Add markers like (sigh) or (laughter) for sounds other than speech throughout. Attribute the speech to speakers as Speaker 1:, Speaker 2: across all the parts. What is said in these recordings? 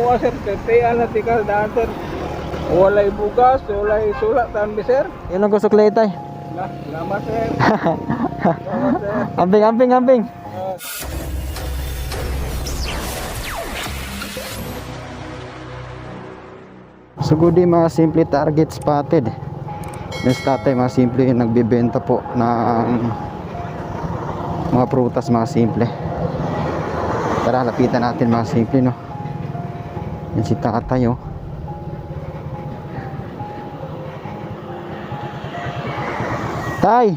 Speaker 1: mo sir, kaya na tikal daan sir. Walay bugas, walay sulat tan mi sir.
Speaker 2: Yun ang gusto klay tay.
Speaker 1: Salamat sir. (laughs) Salamat sir.
Speaker 2: Amping, amping, amping.
Speaker 1: Ah,
Speaker 2: Sugudi mga simple target spotted. Yung tatay mga simple yung nagbibenta po ng mga prutas mga simple. Tara, lapitan natin mga simple no. Yan si tatay oh. Tay,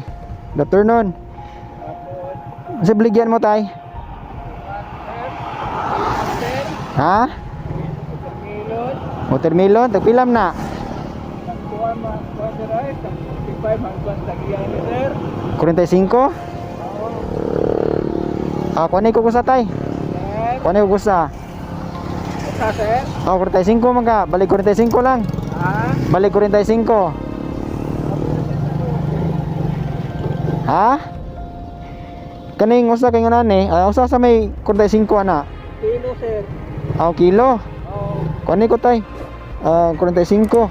Speaker 2: good afternoon. Kasi baligyan mo tay? Ha? Watermelon, tagpilam na.
Speaker 1: kuwan ma, kuwan sir ay, 55 ang kuwan tagiyan ni sir.
Speaker 2: 45? Ah, kuanay ko kusa tay. Kuanay ko kusa.
Speaker 1: Ito sir.
Speaker 2: Oh, 45 man ka. Balik 45 lang.
Speaker 1: Ha?
Speaker 2: Balik 45. Ha? Kaning usa kay ngunani, ah, usa sa may 45 ana.
Speaker 1: Kilo sir.
Speaker 2: Ah, kilo.
Speaker 1: Oh,
Speaker 2: Kuanay ko tay. Ah, 45.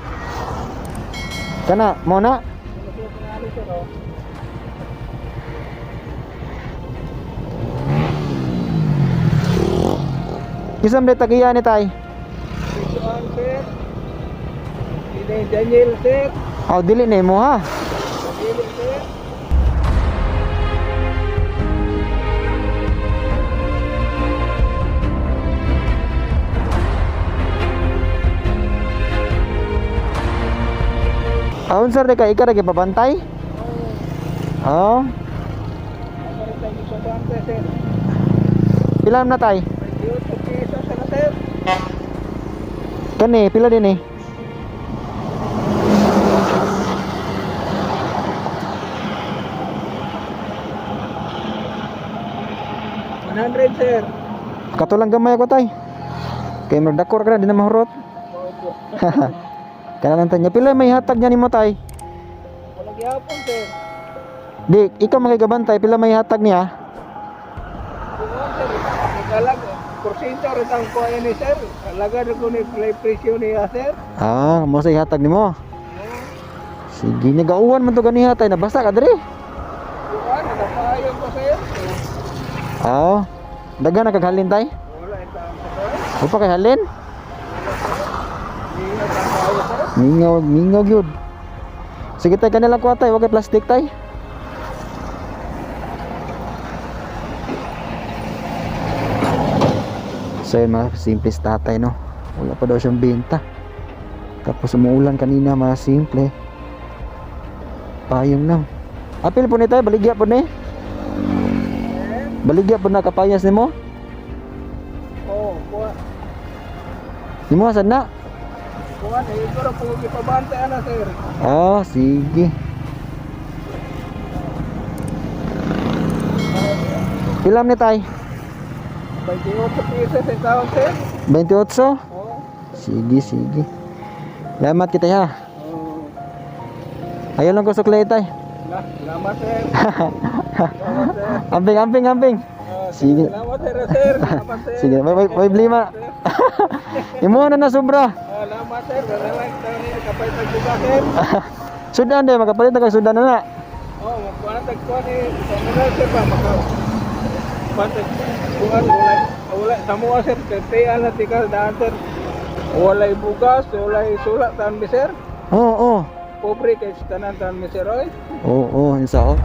Speaker 2: Kana mo na.
Speaker 1: ano sir pangalan sir oh.
Speaker 2: Kisam de tagiya ni tay.
Speaker 1: Daniel sir.
Speaker 2: Oh, dili na mo ha.
Speaker 1: Daniel sir.
Speaker 2: Aun sir de ka ika? Oh.
Speaker 1: Tayo sa bante sir?
Speaker 2: Pilam na tay.
Speaker 1: 28
Speaker 2: Kani pila din eh.
Speaker 1: Hundred sir.
Speaker 2: Katulang gamay ako tay. Kay magdakor ka na di na mahurot. (laughs) Lang tanya pila may hatag niya nimo tay.
Speaker 1: Walang yapon sir.
Speaker 2: Di ikaw magigabantay pila may hatag niya.
Speaker 1: Nagalag. Porsinto rin ang kuha ni sir. Alaga rin ko ni play presyo niya sir.
Speaker 2: Ah, mo sa ihatag nimo. Sige niya gauwan man to gani hatay na basta ka diri.
Speaker 1: Kuwan, nakapayo ko sir.
Speaker 2: Oh. Daga na kaghalin tay.
Speaker 1: Wala ito ang sir.
Speaker 2: Upa kay halin.
Speaker 1: Tayo.
Speaker 2: Mingaw, mingaw gyud. Sige tay kanila ko tay, wag kay plastic tay. So yun mga simple tatay no. Wala pa daw siyang benta. Tapos umuulan kanina mga simple. Payong lang. Apil po ni tayo, baligya po ni. Baligya po na kapayas ni mo.
Speaker 1: Oo, kuwan.
Speaker 2: Ni mo asan na?
Speaker 1: Kuwan, eh, rin po ipabante na sir.
Speaker 2: Oh, sige. Ilam ni tay?
Speaker 1: 28 piso sa taon sir.
Speaker 2: 28?
Speaker 1: Oo.
Speaker 2: Sige, sige. Salamat kita ha.
Speaker 1: Oo.
Speaker 2: Ayaw lang ko sa clay tay.
Speaker 1: Salamat sir. (laughs) Salamat sir.
Speaker 2: Amping, amping, amping.
Speaker 1: Ah,
Speaker 2: Sige.
Speaker 1: Salamat sir, sir. Salamat sir. (laughs)
Speaker 2: Sige, may, may, may blima. (laughs) Imo na na sobra.
Speaker 1: Ah, Salamat sir. Salamat taon niya kapay pagbuka sir.
Speaker 2: Sudan de, makapalit na kay sudan na na.
Speaker 1: Oh, magkuha na tagkuha ni Samuel sir pa maka. Pantag kuhan wala wala tamo sir kaya na tikal daan sir. Walay bugas, walay sulat tan mi sir.
Speaker 2: Oo, oo.
Speaker 1: Pobre kay tanan tan mi sir oy.
Speaker 2: Oo, oo, insa oh.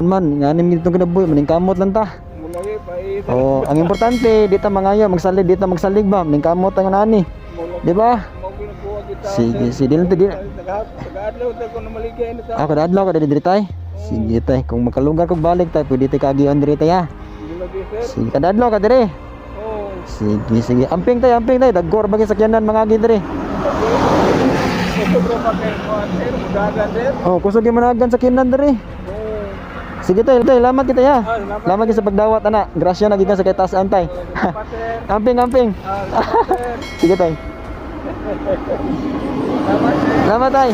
Speaker 2: Man, nga ni mitong kinabuhi, maning kamot lang ta. Oh, ang importante, di ta mangayo, magsalig, di ta magsalig ba, maning kamot ang nani. Di ba? Sige, sige, di lang di. Ako dadlaw ka diri tay. Sige tay, kung makalugar kog balik tay, pwede tay kagion diri tay ha.
Speaker 1: Sir.
Speaker 2: Sige, kadadlaw ka diri. Sige, sige. Amping tay, amping tay, daggor bagi sakyanan mga
Speaker 1: sir.
Speaker 2: Oh, kusog yung managan sakyanan diri.
Speaker 1: Oh.
Speaker 2: Sige tay, tay, lamat kita ya.
Speaker 1: Salamat,
Speaker 2: Lamat kita sa pagdawat ana. Grasya na gikan sa kay taas antay. (laughs) Amping, amping.
Speaker 1: Ah. (laughs)
Speaker 2: Sige tay.
Speaker 1: Sir. (laughs)
Speaker 2: Salamat tay.